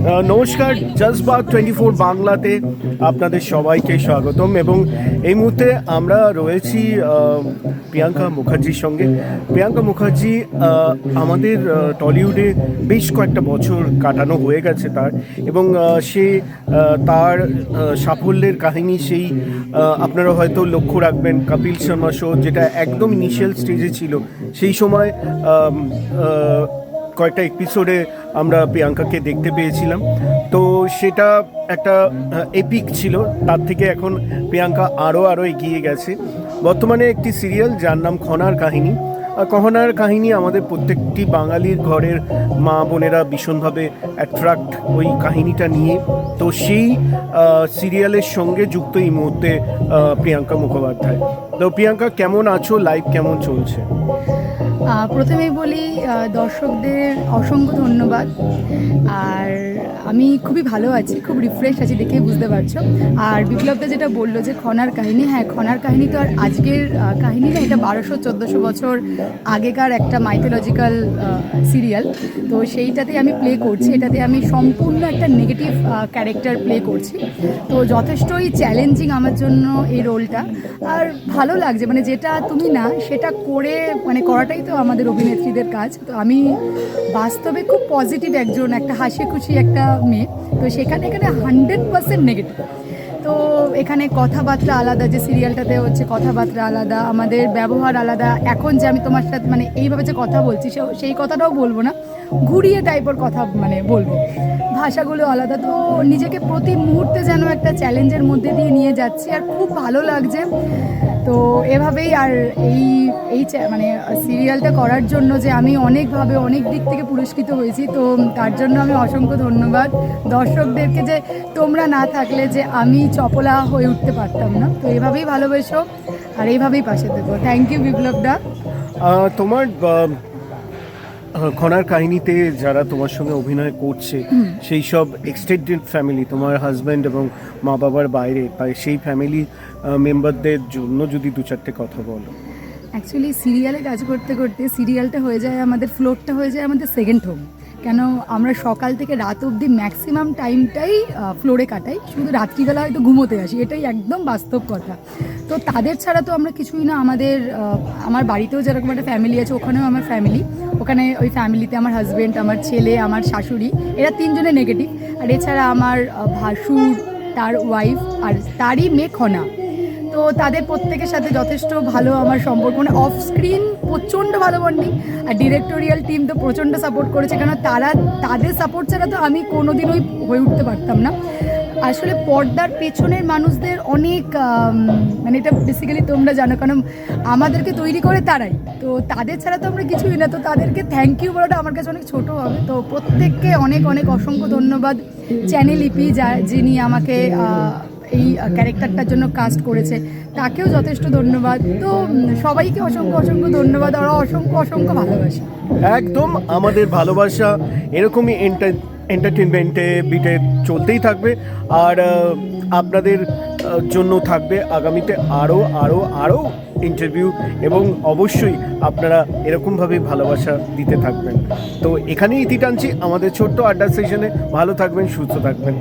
নমস্কার জজবাগ twenty four বাংলাতে আপনাদের সবাইকে স্বাগতম এবং এই মুহূর্তে আমরা রয়েছি প্রিয়াঙ্কা মুখার্জির সঙ্গে। প্রিয়াঙ্কা মুখার্জি আমাদের টলিউডে বেশ কয়েকটা বছর কাটানো হয়ে গেছে তার এবং সে তার সাফল্যের কাহিনী সেই আপনারা হয়তো লক্ষ্য রাখবেন, কপিল শর্মা শো যেটা একদম ইনিশিয়াল স্টেজে ছিল। সেই সময় কয়েকটা এপিসোডে আমরা প্রিয়াঙ্কাকে দেখতে পেয়েছিলাম। তো সেটা একটা এপিক ছিল। তার থেকে এখন প্রিয়াঙ্কা আরও আরও এগিয়ে গেছে। বর্তমানে একটি সিরিয়াল যার নাম খনার কাহিনী। কহনার কাহিনী আমাদের প্রত্যেকটি বাঙালির ঘরের মা বোনেরা ভীষণভাবে অ্যাট্রাক্ট ওই কাহিনীটা নিয়ে। তো সেই সিরিয়ালের সঙ্গে যুক্ত এই মুহূর্তে প্রিয়াঙ্কা মুখোপাধ্যায়। তো প্রিয়াঙ্কা, কেমন আছো? লাইভ কেমন চলছে? প্রথমেই বলি দর্শকদের অসংখ্য ধন্যবাদ। আর আমি খুবই ভালো আছি, খুব রিফ্রেশ আছি দেখেই বুঝতে পারছ। আর বিপ্লবদা যেটা বলল যে খনার কাহিনী হ্যাঁ খনার কাহিনী তো আর আজকের কাহিনী না, এটা বারোশো, চোদ্দোশো বছর আগেকার একটা মাইথোলজিক্যাল সিরিয়াল তো সেইটাতে আমি প্লে করছি, এটাতে আমি সম্পূর্ণ একটা নেগেটিভ ক্যারেক্টার প্লে করছি। তো যথেষ্টই চ্যালেঞ্জিং আমার জন্য এই রোলটা আর ভালো লাগছে মানে যেটা তুমি না, সেটা করে মানে করাটাই তো আমাদের অভিনেত্রীদের কাজ। তো আমি বাস্তবে খুব পজিটিভ একজন, একটা হাসি খুশি একটা মেয়ে। তো সেখানে এখানে হান্ড্রেড পার্সেন্ট নেগেটিভ তো এখানে কথাবার্তা আলাদা, যে সিরিয়ালটাতে হচ্ছে কথাবার্তা আলাদা, আমাদের ব্যবহার আলাদা। এখন যে আমি তোমার সাথে মানে এইভাবে যে কথা বলছি সেই কথাটাও বলব না, ঘুরিয়ে টাইপের কথা মানে বলব। ভাষাগুলো আলাদা। তো নিজেকে প্রতি মুহূর্তে যেন একটা চ্যালেঞ্জের মধ্যে দিয়ে নিয়ে যাচ্ছি, আর খুব ভালো লাগছে। তো এভাবেই আর এই এই মানে সিরিয়ালটা করার জন্য যে আমি অনেকভাবে অনেক দিক থেকে পুরস্কৃত হয়েছি, তো তার জন্য আমি অসংখ্য ধন্যবাদ। দর্শকদেরকে যে তোমরা না থাকলে যে আমি চপলা হয়ে উঠতে পারতাম না। তো এভাবেই ভালোবেসো আর এইভাবেই পাশে দেবো থ্যাংক ইউ বিপ্লব দা তোমার খনার কাহিনীতে যারা তোমার সঙ্গে অভিনয় করছে সেই সব এক্সটেন্ডেড ফ্যামিলি তোমার হাজব্যান্ড এবং মা বাবার বাইরে সেই ফ্যামিলি মেম্বারদের জন্য যদি দু চারটে কথা বলো। অ্যাকচুয়ালি সিরিয়ালে কাজ করতে করতে সিরিয়ালটা হয়ে যায় আমাদের ফ্লোরটা হয়ে যায় আমাদের সেকেন্ড হোম কেন আমরা সকাল থেকে রাত অবধি ম্যাক্সিমাম টাইমটাই ফ্লোরে কাটাই। শুধু রাত্রিবেলা হয়তো ঘুমোতে আসি এটাই একদম বাস্তব কথা। তো তাদের ছাড়া তো আমরা কিছুই না, আমাদের আমার বাড়িতেও যেরকম একটা ফ্যামিলি আছে, ওখানেও আমার ফ্যামিলি ওখানে ওই ফ্যামিলিতে আমার হাজব্যান্ড আমার ছেলে, আমার শাশুড়ি, এরা তিনজনে নেগেটিভ আর এছাড়া আমার ভাসুর তার ওয়াইফ আর তারই মেয়ে খনা। তো তাদের প্রত্যেকের সাথে যথেষ্ট ভালো আমার সম্পর্ক। মানে অফ স্ক্রিন প্রচণ্ড ভালো বন্ডিং আর ডিরেক্টোরিয়াল টিম তো প্রচণ্ড সাপোর্ট করেছে কেন তারা, তাদের সাপোর্ট ছাড়া তো আমি কোনোদিনই হয়ে উঠতে পারতাম না। আসলে পর্দার পেছনের মানুষদের অনেক মানে এটা বেসিক্যালি তোমরা জানো, কারণ আমাদেরকে তৈরি করে তারাই। তো তাদের ছাড়া তো আমরা কিছুই না, তো তাদেরকে থ্যাংক ইউ বলাটা আমার কাছে অনেক ছোট হবে। তো প্রত্যেককে অনেক অনেক অসংখ্য ধন্যবাদ। চ্যানেল ইপি যা, যিনি আমাকে এই ক্যারেক্টারটার জন্য কাস্ট করেছে। তাকেও যথেষ্ট ধন্যবাদ। তো সবাইকে অসংখ্য অসংখ্য ধন্যবাদ ওরা অসংখ্য অসংখ্য ভালোবাসে। একদম আমাদের ভালোবাসা এরকমই এন্টারটেনমেন্টে বিটে চলতেই থাকবে। আর আপনাদের জন্য থাকবে আগামীতে আরও আরও আরও ইন্টারভিউ এবং অবশ্যই আপনারা এরকমভাবে ভালোবাসা দিতে থাকবেন। তো এখানেই ইতি টানছি। আমাদের ছোট্ট আড্ডা সেশনে ভালো থাকবেন, সুস্থ থাকবেন।